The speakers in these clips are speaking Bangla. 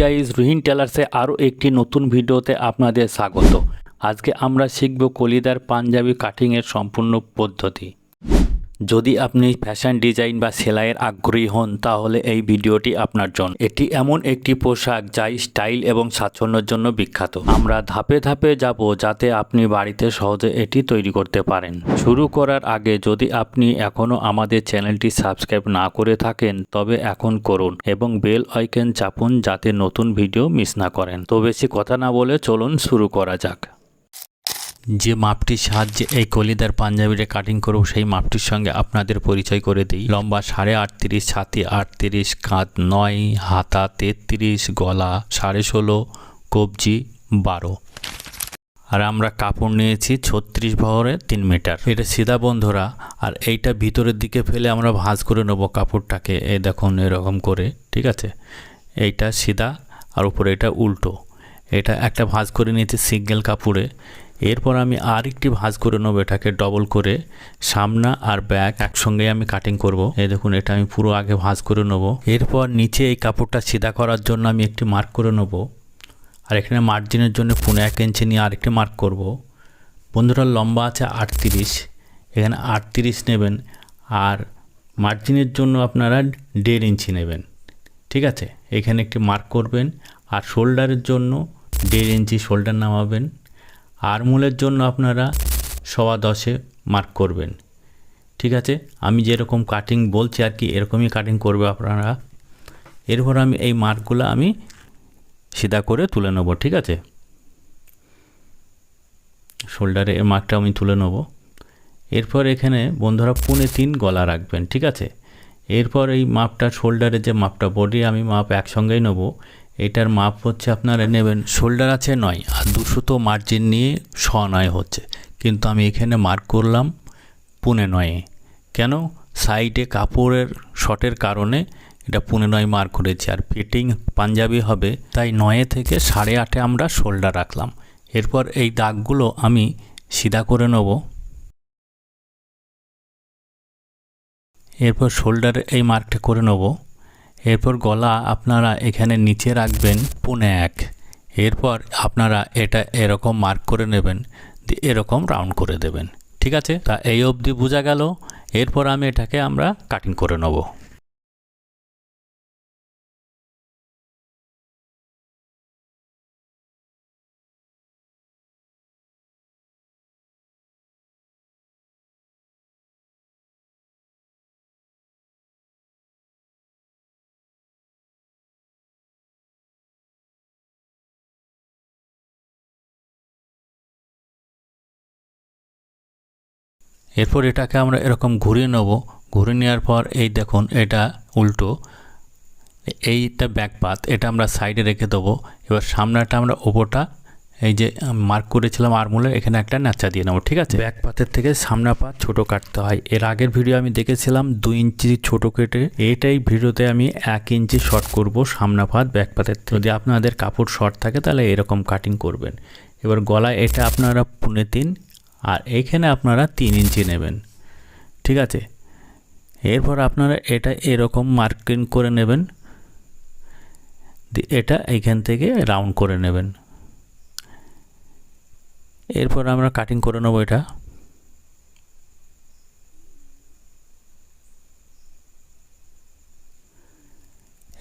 গাইজ রুহিন টেলার্সে আরও একটি নতুন ভিডিওতে আপনাদের স্বাগত। আজকে আমরা শিখব কলিদার পাঞ্জাবি কাটিংয়ের সম্পূর্ণ পদ্ধতি। যদি আপনি ফ্যাশন ডিজাইন বা সেলাইয়ের আগ্রহী হন, তাহলে এই ভিডিওটি আপনার জন্য। এটি এমন একটি পোশাক যা স্টাইল এবং স্বাচ্ছন্দ্যের জন্য বিখ্যাত। আমরা ধাপে ধাপে যাব যাতে আপনি বাড়িতে সহজে এটি তৈরি করতে পারেন। শুরু করার আগে যদি আপনি এখনও আমাদের চ্যানেলটি সাবস্ক্রাইব না করে থাকেন, তবে এখন করুন এবং বেল আইকন চাপুন যাতে নতুন ভিডিও মিস না করেন। তো বেশি কথা না বলে চলুন শুরু করা যাক। যে মাপটির সাহায্যে এই কলিদার পাঞ্জাবিটা কাটিং করব, সেই মাপটির সঙ্গে আপনাদের পরিচয় করে দিই। লম্বা সাড়ে আটত্রিশ, ছাতি আটত্রিশ, কাঁধ নয়, হাতা তেত্রিশ, গলা সাড়ে ষোলো, কবজি বারো। আর আমরা কাপড় নিয়েছি ছত্রিশ ভরে তিন মিটার। এটা সিধা বন্ধুরা, আর এইটা ভিতরের দিকে ফেলে আমরা ভাঁজ করে নেব কাপড়টাকে। এই দেখুন, এরকম করে, ঠিক আছে? এইটা সিধা, আর উপরে এটা উল্টো। এটা একটা ভাঁজ করে নিয়েছি সিঙ্গেল কাপড়ে। এরপর আমি আর একটি ভাঁজ করে নেব, এটাকে ডবল করে, সামনা আর ব্যাক একসঙ্গে আমি কাটিং করব। এই দেখুন, এটা আমি পুরো আগে ভাঁজ করে নেব। এরপর নিচে এই কাপড়টা সিধা করার জন্য আমি একটি মার্ক করে নেব। আর এখানে মার্জিনের জন্য পুনে এক ইঞ্চি নিয়ে আরেকটি মার্ক করব। বন্ধুরা, লম্বা আছে আটত্রিশ, এখানে আটত্রিশ নেবেন, আর মার্জিনের জন্য আপনারা দেড় ইঞ্চি নেবেন। ঠিক আছে? এখানে একটি মার্ক করবেন, আর শোল্ডারের জন্য দেড় ইঞ্চি শোল্ডার নামাবেন। আরমোলের জন্য আপনারা সওয়া দশে মার্ক করবেন। ঠিক আছে? আমি যেরকম কাটিং বলছি আর কি, এরকমই কাটিং করবে আপনারা। এরপর আমি এই মার্কগুলো আমি সিধা করে তুলে নেব, ঠিক আছে? শোল্ডারে এর মার্কটা আমি তুলে নেব। এরপর এখানে বন্ধুরা পুনে তিন গলা রাখবেন, ঠিক আছে? এরপর এই মাপটা শোল্ডারে যে মাপটা বডি আমি মাপ একসঙ্গেই নেব। এটার মাপ হচ্ছে আপনারা নেবেন, শোল্ডার আছে নয়, আর দুশো তো মার্জিন নিয়ে ছ নয় হচ্ছে। কিন্তু আমি এখানে মার্ক করলাম পুনে নয়ে। কেন? সাইডে কাপড়ের শর্টের কারণে এটা পুনে নয় মার্ক করেছি, আর ফিটিং পাঞ্জাবি হবে, তাই নয়ে থেকে সাড়ে আটে আমরা শোল্ডার রাখলাম। এরপর এই দাগগুলো আমি সিধা করে নেব। এরপর শোল্ডারে এই মার্কটা করে নেব। এরপর গলা আপনারা এখানে নিচে রাখবেন পুনে এক। এরপর আপনারা এটা এরকম মার্ক করে নেবেন এরকম রাউন্ড করে দেবেন। ঠিক আছে? তা এই অবধি বোঝা গেল। এরপর আমি এটাকে আমরা কাটিং করে নেব। এরপর এটাকে আমরা এরকম ঘুরিয়ে নেব। ঘুরে নেওয়ার পর এই দেখুন, এটা উল্টো। এইটা ব্যাকপাত এটা আমরা সাইডে রেখে দেবো। এবার সামনেটা আমরা ওপরটা এই যে মার্ক করেছিলাম আরমুলের এখানে একটা নাচা দিয়ে নেব, ঠিক আছে? ব্যাক পাতের থেকে সামনা পাত ছোট কাটতে হয়। এর আগের ভিডিও আমি দেখেছিলাম, দুই ইঞ্চি ছোট কেটে। এটাই ভিডিওতে আমি এক ইঞ্চি শর্ট করব সামনা পাত ব্যাক পাতের যদি আপনাদের কাপড় শর্ট থাকে, তাহলে এরকম কাটিং করবেন। এবার গলায়, এটা আপনারা পুনে তিন আর এইখানে আপনারা তিন ইঞ্চি নেবেন। ঠিক আছে? এরপর আপনারা এটা এরকম মার্কিং করে নেবেন। এটা এইখান থেকে রাউন্ড করে নেবেন। এরপর আমরা কাটিং করে নেব এটা।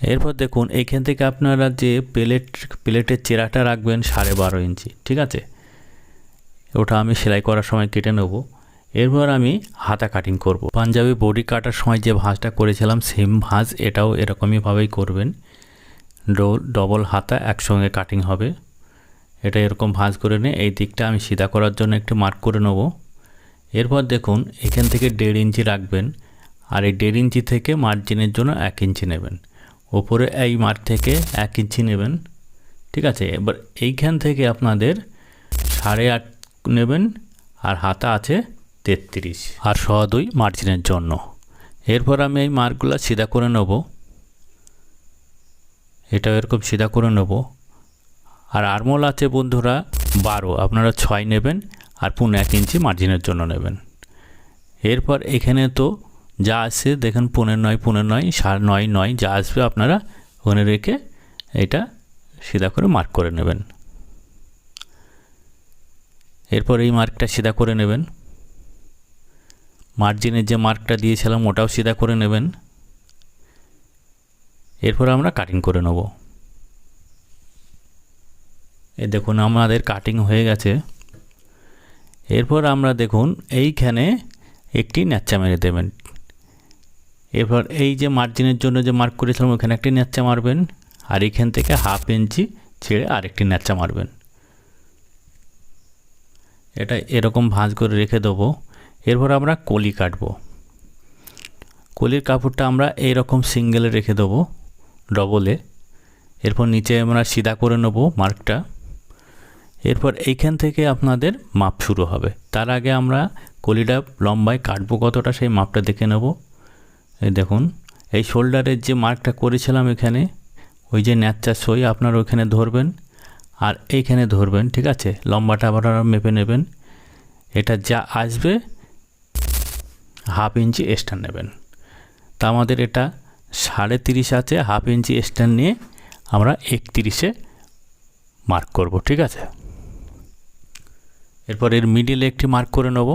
এরপর দেখুন এইখান থেকে আপনারা যে প্লেট, প্লেটের চেরাটা রাখবেন সাড়ে বারো ইঞ্চি, ঠিক আছে? ওটা আমি সেলাই করার সময় কেটে নেব। এরপর আমি হাতা কাটিং করব। পাঞ্জাবি বডি কাটার সময় যে ভাঁজটা করেছিলাম সেম ভাঁজ, এটাও এরকমইভাবেই করবেন। ডোল ডবল হাতা একসঙ্গে কাটিং হবে। এটা এরকম ভাঁজ করে নিয়ে এই দিকটা আমি সিধা করার জন্য একটু মার্ক করে নেব। এরপর দেখুন, এখান থেকে দেড় ইঞ্চি রাখবেন আর এই দেড় ইঞ্চি থেকে মার্জিনের জন্য এক ইঞ্চি নেবেন। ওপরে এই মার্ক থেকে এক ইঞ্চি নেবেন। ঠিক আছে? এবার এইখান থেকে আপনাদের সাড়ে আট নেবেন, আর হাতা আছে তেত্রিশ। আর শ দুই মার্জিনের জন্য। এরপর আমি এই মার্কগুলো সিধা করে নেব। এটাও এরকম সিধা করে নেব। আর আরমোল আছে বন্ধুরা, বারো। আপনারা ছয় নেবেন, আর পুনে এক ইঞ্চি মার্জিনের জন্য নেবেন। এরপর এখানে তো যা আসছে দেখেন পনেরো নয় পনেরো নয় সাড়ে নয় নয়, যা আসবে আপনারা ওখানে রেখে এটা সিধা করে মার্ক করে নেবেন। এরপর এই মার্কটা সিধা করে নেবেন। মার্জিনের যে মার্কটা দিয়েছিলাম, ওটাও সিধা করে নেবেন। এরপর আমরা কাটিং করে নেব। এ দেখুন, আমাদের কাটিং হয়ে গেছে। এরপর আমরা দেখুন, এইখানে একটি ন্যাচ্চা মেরে দেবেন। এরপর এই যে মার্জিনের জন্য যে মার্ক করেছিলাম, ওখানে একটি ন্যাচ্চা মারবেন। আর এখান থেকে হাফ ইঞ্চি ছেড়ে আরেকটি ন্যাচ্চা মারবেন। এটা এরকম ভাঁজ করে রেখে দেবো। এরপর আমরা কলি কাটবো। কলির কাপড়টা আমরা এইরকম সিঙ্গেলে রেখে দেবো ডবলে এরপর নিচে আমরা সিধা করে নেব মার্কটা। এরপর এইখান থেকে আপনাদের মাপ শুরু হবে। তার আগে আমরা কলিটা লম্বায় কাটবো কতটা সেই মাপটা দেখে নেব। এই দেখুন, এই শোল্ডারের যে মার্কটা করেছিলাম এখানে, ওই যে ন্যাচা সই আপনার ওইখানে ধরবেন। আর এইখানে ধরবেন, ঠিক আছে? লম্বাটা আবার মেপে নেবেন। এটা যা আসবে, হাফ ইঞ্চি এক্সট্রা নেবেন। তা আমাদের এটা সাড়ে তিরিশ আছে, হাফ ইঞ্চি এক্সট্রা নিয়ে আমরা একতিরিশে মার্ক করব, ঠিক আছে? এরপর এর মিডিলে একটি মার্ক করে নেব।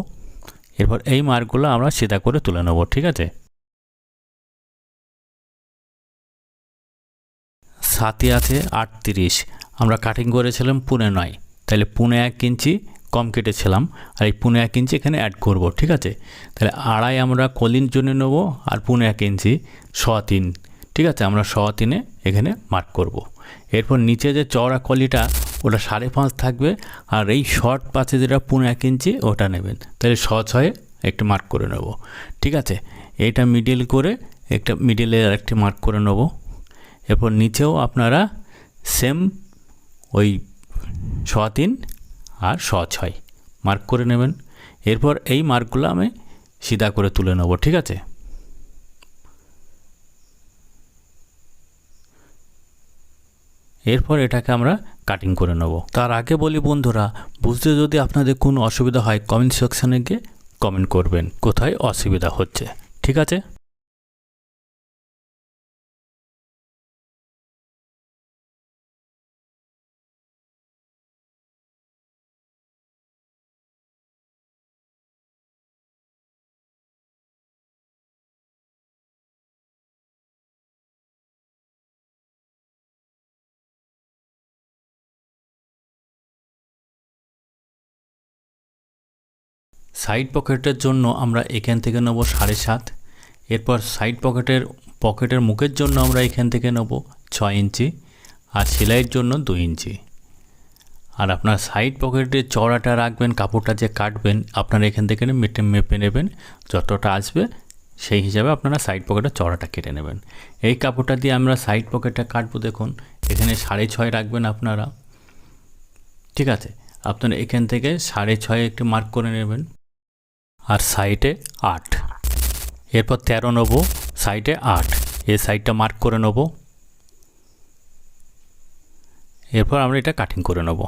এরপর এই মার্কগুলো আমরা সিধা করে তুলে নেব, ঠিক আছে? সাথে আছে আটত্রিশ। আমরা কাটিং করেছিলাম পুনে নয়। তাহলে পুনে এক ইঞ্চি কম কেটেছিলাম। আর এই পুনে এক ইঞ্চি এখানে অ্যাড করব, ঠিক আছে? তাহলে আড়াই আমরা কলিন জন্য নেব আর পুনে এক ইঞ্চি শ তিন ঠিক আছে? আমরা শ তিনে এখানে মার্ক করব। এরপর নিচে যে চওড়া কলিটা, ওটা সাড়ে পাঁচ থাকবে। আর এই শর্ট পাশে যেটা পুনে এক ইঞ্চি, ওটা নেবেন। তাহলে শ ছয়ে একটু মার্ক করে নেব, ঠিক আছে? এইটা মিডিল করে একটা মিডিলে একটি মার্ক করে নেব। এরপর নিচেও আপনারা সেম ওই ছ তিন আর ছ ছয় মার্ক করে নেবেন। এরপর এই মার্কগুলো আমি সিধা করে তুলে নেব, ঠিক আছে? এরপর এটাকে আমরা কাটিং করে নেব। তার আগে বলি বন্ধুরা, বুঝতে যদি আপনাদের কোনো অসুবিধা হয় কমেন্ট সেকশানে গিয়ে কমেন্ট করবেন, কোথায় অসুবিধা হচ্ছে, ঠিক আছে? সাইড পকেটের জন্য আমরা এখান থেকে নেব সাড়ে সাত। এরপর সাইড পকেটের পকেটের মুখের জন্য আমরা এখান থেকে নেব ছয় ইঞ্চি আর সেলাইয়ের জন্য দুই ইঞ্চি। আর আপনার সাইড পকেটের চড়াটা রাখবেন, কাপড়টা যে কাটবেন, আপনারা এখান থেকে মেটে, মেপে নেবেন, যতটা আসবে সেই হিসাবে আপনারা সাইড পকেটের চড়াটা কেটে নেবেন। এই কাপড়টা দিয়ে আমরা সাইড পকেটটা কাটবো দেখুন, এখানে সাড়ে ছয় রাখবেন আপনারা। ঠিক আছে, আপনারা এখান থেকে সাড়ে ছয় একটি মার্ক করে নেবেন। আর সাইডে আট। এরপর তেরো নেব সাইডে আট। এই সাইডটা মার্ক করে নেব। এরপর আমরা এটা কাটিং করে নেব।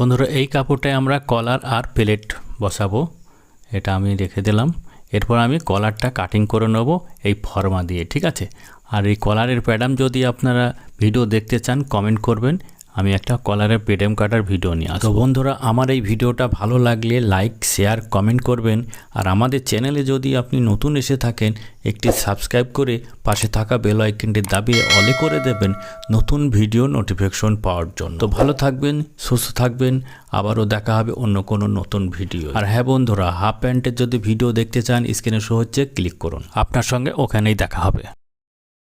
বন্ধুরা, এই কাপড়টায় আমরা কলার আর প্লেট বসাবো। এটা আমি রেখে দিলাম। এরপর আমি কলারটা কাটিং করে নেব এই ফর্মা দিয়ে, ঠিক আছে? আর এই কলারের প্যাডাম যদি আপনারা ভিডিও দেখতে চান, কমেন্ট করবেন। আমি একটা কলারের পেডেম কাটার ভিডিও নিয়ে আসব। বন্ধুরা, আমার এই ভিডিওটা ভালো লাগলে লাইক, শেয়ার, কমেন্ট করবেন। আর আমাদের চ্যানেলে যদি আপনি নতুন এসে থাকেন, একটি সাবস্ক্রাইব করে পাশে থাকা বেল আইকনটি দাবিয়ে অলে করে দেবেন নতুন ভিডিও নোটিফিকেশন পাওয়ার জন্য। তো ভালো থাকবেন, সুস্থ থাকবেন। আবারও দেখা হবে অন্য কোনো নতুন ভিডিও। আর হ্যাঁ বন্ধুরা, হাফ প্যান্টের যদি ভিডিও দেখতে চান, স্ক্রিনে শো হচ্ছে, ক্লিক করুন। আপনার সঙ্গে ওখানেই দেখা হবে।